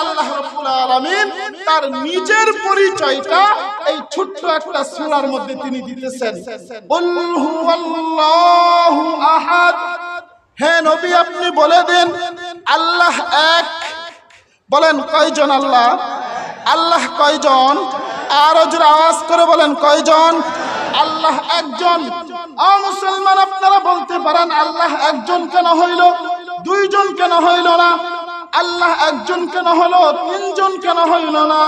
আল্লাহ রাব্বুল আলামিন তার নিজের পরিচয়টা এই ছোট্ট একটা সূরার মধ্যে তিনি দিতেছেন। কুল হুয়াল্লাহু আহাদ। হে নবী, আপনি বলে দেন, আল্লাহ এক। বলেন, কয়জন আল্লাহ? আল্লাহ কয়জন? আরও জোরে আওয়াজ করে বলেন, কয়জন? আল্লাহ একজন। মুসলমান, আপনারা বলতে পারেন, আল্লাহ একজন কেন হইল? দুইজন কেন হইল না? আল্লাহ একজন কেন হলো? তিনজন কেন হইল না?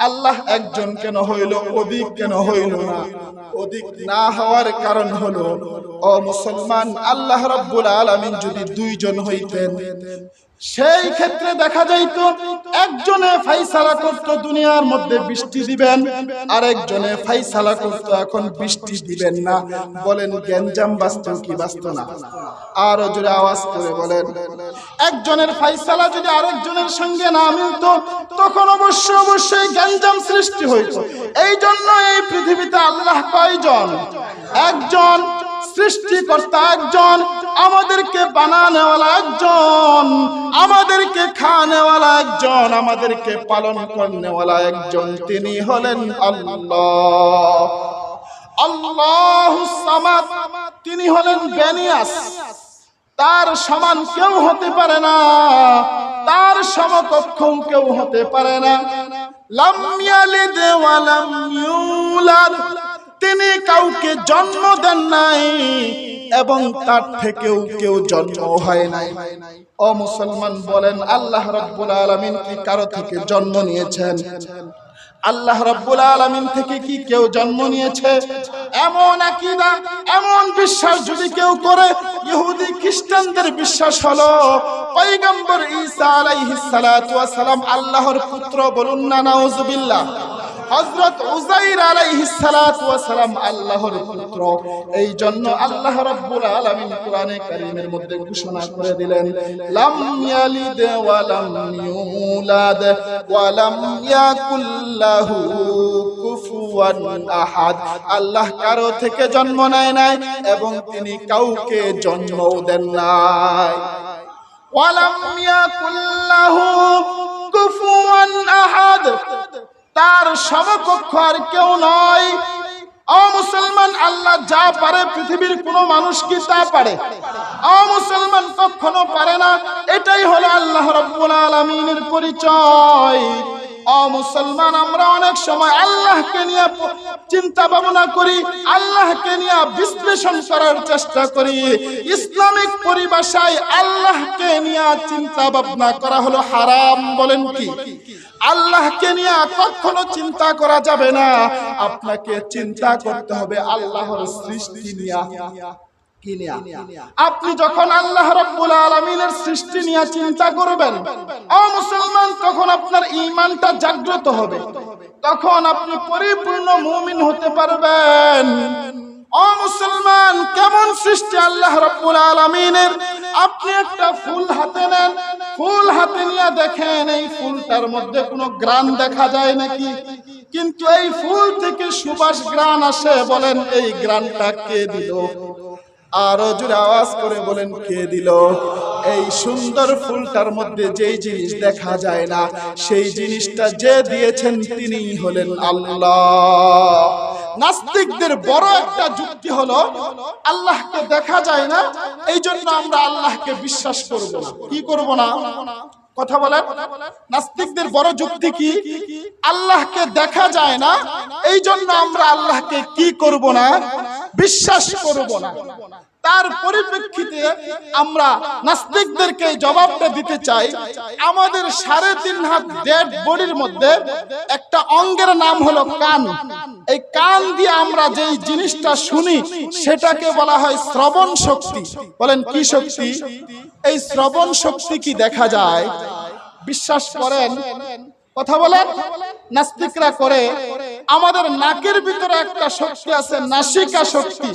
আল্লাহ একজন কেন হইল? অধিক কেন হইল না? অধিক না হওয়ার কারণ হলো ও মুসলমান, আল্লাহ রব্বুল আলামিন যদি দুইজন হইতেন সেই ক্ষেত্রে দেখা যাইত, একজনে ফাইসালা করত দুনিয়ার মধ্যে বৃষ্টি দিবেন, আরেকজনে ফাইসালা করত এখন বৃষ্টি দিবেন না। বলেন, গ্যাঞ্জাম বাস্তব কি বাস্তব না? আরও জোরে আওয়াজ করে বলেন, একজনের ফাইসালা যদি আরেকজনের সঙ্গে না মিলত, তখন অবশ্যই অবশ্যই গ্যাঞ্জাম সৃষ্টি হইত। এই জন্য এই পৃথিবীতে আল্লাহ কয়জন? একজন সৃষ্টিকর্তা, একজন আমাদেরকে বানানেওয়ালা একজন, আমাদেরকে খানেওয়ালা একজন, আমাদেরকে পালন করনেওয়ালা একজন। তিনি হলেন আল্লাহ। আল্লাহ সামাদ। তিনি হলেন বেনিয়াস। তার সমান কেউ হতে পারে না। তার সমকক্ষ কেউ হতে পারে না। লাম ইয়ালিদ ওয়া লাম ইউলাদ। তিনি কাউকে জন্ম দেন নাই এবং তার থেকেও কেউ জন্ম হয় নাই। ও মুসলমান বলেন, আল্লাহ রাব্বুল আলামিন কি কারও থেকে জন্ম নিয়েছেন? আল্লাহ রাব্বুল আলামিন থেকে কি কেউ জন্ম নিয়েছে? এমন আকীদা, এমন বিশ্বাস যদি কেউ করে, ইহুদি খ্রিস্টানদের বিশ্বাস হলো, পয়গম্বর ঈসা আলাইহিস সালাম আল্লাহর পুত্র বলুন না, নাউজুবিল্লাহ। হযরত উজাইর আলাইহিস সালাতু ওয়াস সালাম আল্লাহর পুত্র। এই জন্য আল্লাহ রাব্বুল আলামিন কোরআনে কারীমের মধ্যে ঘোষণা করে দিলেন, লাম ইয়ালিদ ওয়া লাম ইউলাদ ওয়া লাম ইয়াকুল লাহু কুফুয়ান আহাদ। আল্লাহ কারও থেকে জন্ম নেয় নাই এবং তিনি কাউকে জন্মও দেন নাই। ওয়ালাম ইয়াকুল লাহু কুফুয়ান আহাদ। তার সমকক্ষ আর কেউ নয়। অমুসলমান মুসলমান, আল্লাহ যা পারে পৃথিবীর কোনো মানুষ কি তা পারে? অমুসলমান মুসলমান কখনো পারে না। এটাই হলো আল্লাহ রব্বুল আলমিনের পরিচয়। মুসলমান, আমরা অনেক সময় আল্লাহকে নিয়ে চিন্তা ভাবনা করি, আল্লাহকে নিয়ে বিশ্লেষণ করার চেষ্টা করি। ইসলামিক পরিভাষায় আল্লাহকে নিয়ে চিন্তা ভাবনা করা হলো হারাম, বলেন কি? আল্লাহকে নিয়ে কখনো চিন্তা করা যাবে না। আপনাকে চিন্তা করতে হবে আল্লাহর সৃষ্টি নিয়া? আপনি যখন আল্লাহ রাব্বুল আলামিনের সৃষ্টি নিয়ে চিন্তা করবেন, ও মুসলমান, তখন আপনার ঈমানটা জাগ্রত হবে। তখন আপনি পরিপূর্ণ মুমিন হতে পারবেন। ও মুসলমান, কেমন সৃষ্টি আল্লাহ রাব্বুল আলামিনের? আপনি একটা ফুল হাতে নেন, ফুল হাতে নিয়ে দেখেন, এই ফুলটার মধ্যে কোনো গ্রান দেখা যায় নাকি? কিন্তু এই ফুল থেকে সুবাস গ্রান আসে, বলেন, এই গ্রানটা কে দিল? আরও জোরে আওয়াজ করে বলেন, কে দিল? এই সুন্দর ফুলটার মধ্যে যেই জিনিস দেখা যায় না, সেই জিনিসটা যে দিয়েছেন তিনি হলেন আল্লাহ। নাস্তিকদের বড় একটা যুক্তি হলো, আল্লাহকে দেখা যায় না এই জন্য আমরা আল্লাহকে বিশ্বাস করব কি করব না? কথা বলেন। নাস্তিকদের বড় যুক্তি কি? আল্লাহকে দেখা যায় না এই জন্য আমরা আল্লাহকে কি করব না? বিশ্বাস করব না। তার পরিপ্রেক্ষিতে আমরা নাস্তিকদেরকে জবাবটা দিতে চাই। আমাদের সাড়ে তিন হাত ডেড বডির মধ্যে একটা অঙ্গের নাম হলো কান। এই কান দিয়ে আমরা যেই জিনিসটা শুনি, সেটাকে বলা হয় শ্রবণ শক্তি। বলেন, কি শক্তি? এই শ্রবণ শক্তি কি দেখা যায়? বিশ্বাস করেন? কথা বলেন? নাস্তিকরা করে আমাদের নাকের ভিতরে একটা শক্তি আছে, নাসিকা শক্তি।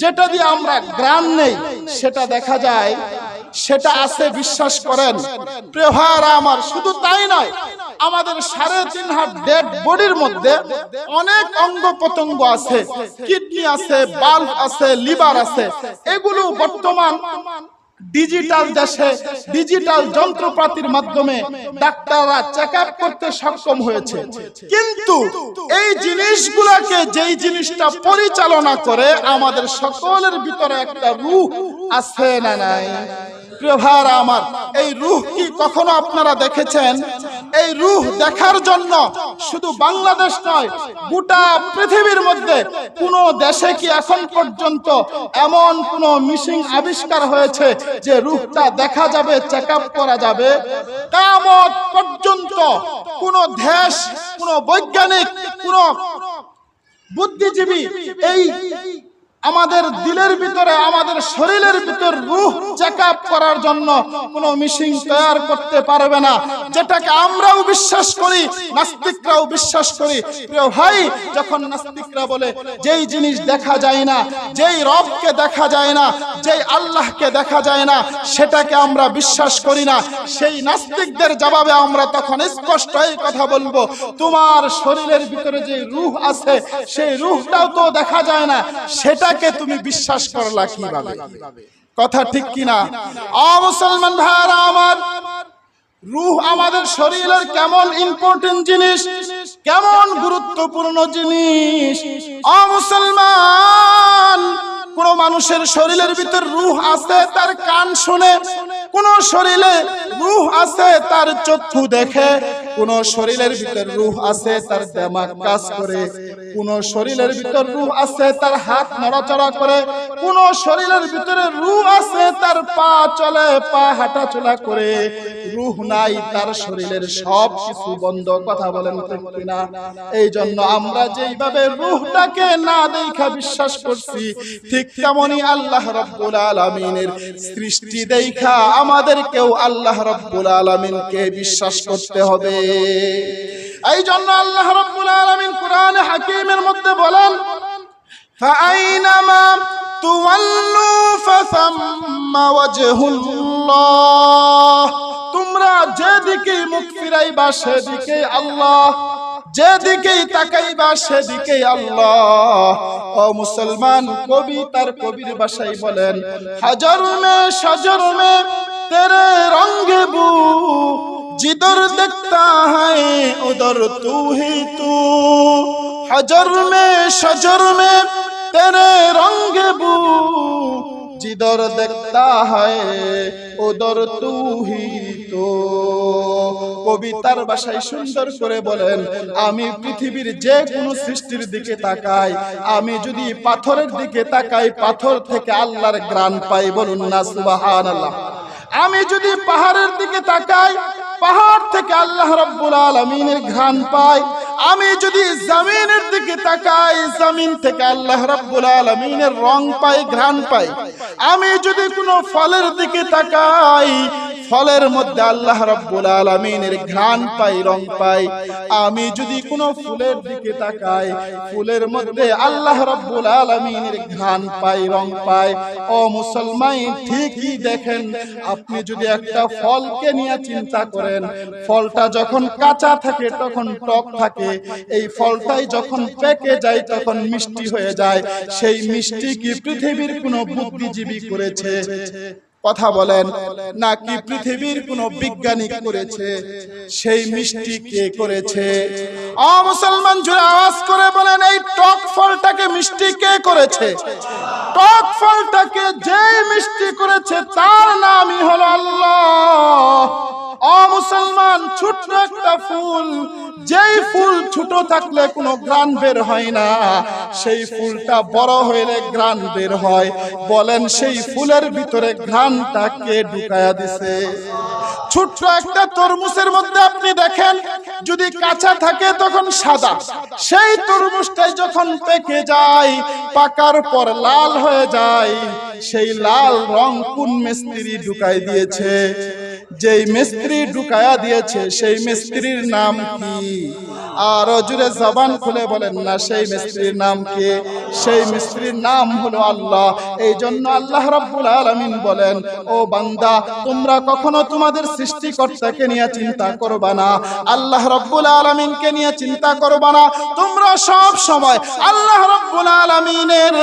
যেটা দিয়ে আমরা গ্রাম নেই, সেটা দেখা যায়, সেটা আছে, বিশ্বাস করেন। ভাইয়ারা আমার, শুধু তাই নয়, আমাদের সাড়ে তিন হাত ডেড বডির মধ্যে অনেক অঙ্গ প্রত্যঙ্গ আছে। কিডনি আছে বাল্ব আছে লিভার আছে। এগুলো বর্তমান ডিজিটাল দেশে ডিজিটাল যন্ত্রপাতির মাধ্যমে ডাক্তাররা চেক করতে সক্ষম হয়েছে। কিন্তু এই জিনিসগুলোকে যেই জিনিসটা পরিচালনা করে, আমাদের সকলের ভিতরে একটা রূহ আছে না নাই? প্রিয় ভাইরা আমার, এই রূহ কি কখনো আপনারা দেখেছেন? এই রূহ দেখার জন্য শুধু বাংলাদেশ নয়, গোটা পৃথিবীর মধ্যে কোন দেশে কি এখন পর্যন্ত এমন কোন মিশিং আবিষ্কার হয়েছে যে রূহটা দেখা যাবে চেক করা যাবে? কামত পর্যন্ত কোন দেশ, কোন বৈজ্ঞানিক, কোন বুদ্ধিজীবী এই আমাদের দিলের ভিতরে, আমাদের শরীরের ভিতর রূহ চেক করার জন্য কোনো মিশিং তৈরি করতে পারবে না। যেটাকে আমরাও বিশ্বাস করি, নাস্তিকরাও বিশ্বাস করি। প্রিয় ভাই, যখন নাস্তিকরা বলে, যেই জিনিস দেখা যায় না, যেই রবকে দেখা যায় না, যেই আল্লাহকে দেখা যায় না, সেটাকে আমরা বিশ্বাস করি না। সেই নাস্তিকদের জবাবে আমরা তখন স্পষ্ট এই কথা বলব, তোমার শরীরের ভিতরে যে রূহ আছে, সেই রূহটাও তো দেখা যায় না সেটাকে তুমি বিশ্বাস করলা কীভাবে? কথা ঠিক কিনা? অ মুসলমান ভাইরা আমার, রুহ আমাদের শরীরের কেমন ইম্পর্টেন্ট জিনিস, কেমন গুরুত্বপূর্ণ জিনিস? অমুসলমান মুসলমান, কোন মানুষের শরীরের ভিতর রুহ আছে, তার কান শুনে কোন শরীরে রুহ আছে, তার চক্ষু দেখে। কোন শরীরের ভিতর রুহ আছে, তার দেমাগ কাজ করে। কোন শরীরের ভিতর রুহ আছে, তার হাত নড়াচড়া করে। কোন শরীরের ভিতরে রুহ আছে, তার পা চলে, পা হাঁটাচলা করে। রূহ নাই তার শরীরের সব কিছু বন্ধ কথা বলেন ঠিক কিনা এই জন্য আমরা যেইভাবে রূহটাকে না দেখা বিশ্বাস করছি ঠিক তেমনি আল্লাহ রব্বুল আলামিনের সৃষ্টি দেখা আমাদেরকেও আল্লাহ রব্বুল আলামিনকে বিশ্বাস করতে হবে এই জন্য আল্লাহ রব্বুল আলামিন কোরআন হাকিমের মধ্যে বলেন فأينما تولوا فثم وجه الله তোমরা যেদিকে মুখ ফিরাইবা সেদিকে আল্লাহ যেদিকেই তাকাইবা সেদিকেই আল্লাহ ও মুসলমান কবি তার কবির ভাষায় বলেন হাজার মে সাজর মে তেরে রঙ্গে বু जिधर देखता है उधर तू ही तू हजर में शजर में तेरे रंग बू जिधर देखता है ওদর তুহিত। কবিতার ভাষায় সুন্দর করে বলেন, আমি পৃথিবীর যে কোনো সৃষ্টির দিকে তাকাই। আমি যদি পাথরের দিকে তাকাই, পাথর থেকে আল্লাহর গ্রাণ পাই। বলুন না সুবাহান আল্লাহ আমি যদি পাহাড়ের দিকে তাকাই, পাহাড় থেকে আল্লাহ রব্বুল আলমিনের ঘ্রাণ পাই আমি যদি জমিনের দিকে তাকাই, জমিন থেকে আল্লাহ রাব্বুল আলামিনের রং পাই, ঘ্রাণ পাই। আমি যদি কোনো ফলের দিকে তাকাই ফলের মধ্যে আল্লাহ রব্বুল আলমিনের ঘ্রাণ পাই রং পাই আমি যদি কোনো ফুলের দিকে তাকাই, ফুলের মধ্যে আল্লাহ রব্বুল আলমিনের ঘ্রাণ পাই রং পাই ও মুসলমান ঠিকই দেখেন, আপনি যদি একটা ফলকে নিয়ে চিন্তা করেন, ফলটা যখন কাঁচা থাকে, তখন টক থাকে। এই ফলটাই যখন পেকে যায়, তখন মিষ্টি হয়ে যায়। সেই মিষ্টি কি পৃথিবীর কোনো বুদ্ধিজীবী করেছে? কথা বলেন নাকি পৃথিবীর কোন বিজ্ঞানী করেছে? সেই মিষ্টি কে করেছে? অ মুসলমান জুড়ে আওয়াজ করে বলেন এই টক ফলটাকে মিষ্টি কে করেছে? টক ফলটাকে যে মিষ্টি করেছে তার নামই হলো আল্লাহ। অ মুসলমান, ছোট্ট একটা ফুল। যেই ফুল ছোট থাকলে কোনো গ্রান বের হয় না। সেই ফুলটা বড় হইলে গ্রান বের হয়। বলেন সেই ফুলের ভিতরে ঘ্রাণটা কে ঢুকায়া দিছে? ছোট্ট একটা তরমুজের মধ্যে আপনি দেখেন, যদি কাঁচা থাকে তখন সাদা। সেই তরমুজটাই যখন পেকে যায়, পাকার পর লাল হয়ে যায়, সেই লাল রং কোন মিস্ত্রি ঢুকাই দিয়েছে? যেই মিস্ত্রি ঢুকায়া দিয়েছে সেই মিস্ত্রির নাম কি? আর জুড়ে জবান খুলে বলেন না, সেই মিস্ত্রির নাম কে? সেই মিস্ত্রির নাম হলো আল্লাহ। এই জন্য আল্লাহ রাব্বুল আলামিন বলেন, ও বান্দা, তোমরা কখনো তোমাদের সৃষ্টিকর্তাকে নিয়ে চিন্তা করবা না। আল্লাহ রাব্বুল আলামিনকে নিয়ে চিন্তা করবা না। তোমরা সব সময় আল্লাহ রাব্বুল আলামিনের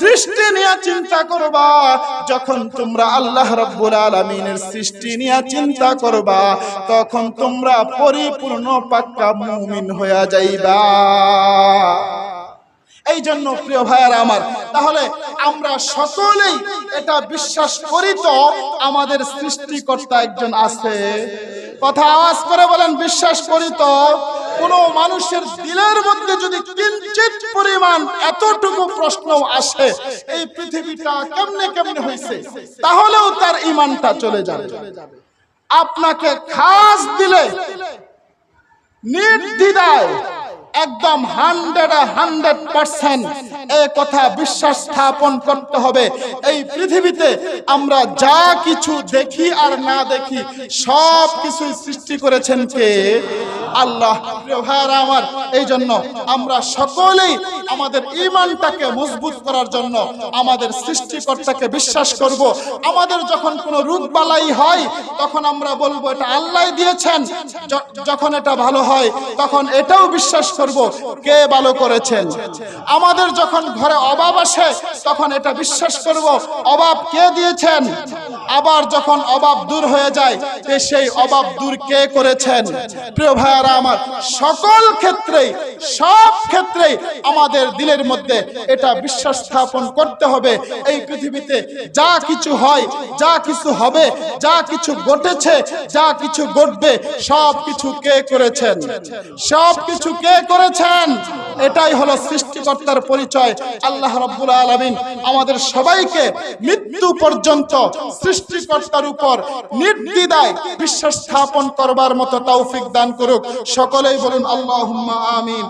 সৃষ্টি নিয়ে চিন্তা করবা। যখন তোমরা আল্লাহ রাব্বুল আলামিনের সৃষ্টি নিয়ে চিন্তা করবা, তখন তোমরা পরিপূর্ণ পাক্কা মুমিন হয়ে যাইবা। এই জন্য প্রিয় ভাইয়ারা আমার, তাহলে আমরা সকলেই এটা বিশ্বাস করি তো আমাদের সৃষ্টিকর্তা একজন আছে। কথা আওয়াজ করে বলেন, বিশ্বাস করি তো? কোন মানুষের দিলের মধ্যে যদি কিঞ্চিত পরিমাণ এতটুকু প্রশ্ন আসে, এই পৃথিবীটা কেমনে কেমনে হয়েছে তাহলেও তার ইমানটা চলে যাবে। আপনাকে খাস দিলে নির্দ্বিধায় একদম হান্ড্রেড হান্ড্রেড পার্সেন্ট এ কথা বিশ্বাস স্থাপন করতে হবে। এই পৃথিবীতে আমরা যা কিছু দেখি আর না দেখি সব কিছুই সৃষ্টি করেছেন কে? আল্লাহ। ভাইয়ারা আমার, এই জন্য আমরা সকলেই আমাদের ইমানটাকে মজবুত করার জন্য আমাদের সৃষ্টিকর্তাকে বিশ্বাস করব। আমাদের যখন কোনো রোগ বালাই হয়, তখন আমরা বলব, এটা আল্লাহ দিয়েছেন। যখন এটা ভালো হয়, তখন এটাও বিশ্বাস করব, কে ভালো করেছেন? আমাদের যখন ঘরে অভাব আসে, তখন এটা বিশ্বাস করব, অভাব কে দিয়েছেন? আবার যখন অভাব দূর হয়ে যায় সেই অভাব দূর কে করেছেন? প্রিয় ভাইয়ারা আমার সকল ক্ষেত্রেই, সব ক্ষেত্রেই আমাদের দিলের মধ্যে এটা বিশ্বাস স্থাপন করতে হবে। এই পৃথিবীতে যা কিছু হয়, যা কিছু হবে, যা কিছু ঘটেছে, যা কিছু ঘটবে সব কিছু কে করেছেন? সব কিছু কে করেছেন? এটাই হলো সৃষ্টিকর্তার পরিচয়। আল্লাহ রব্বুল আলমিন আমাদের সবাইকে মৃত্যু পর্যন্ত সৃষ্টিকর্তার উপর নির্দিদায় বিশ্বাস স্থাপন করবার মতো তৌফিক দান করুক। সকলেই বলুন আল্লাহ আমিন।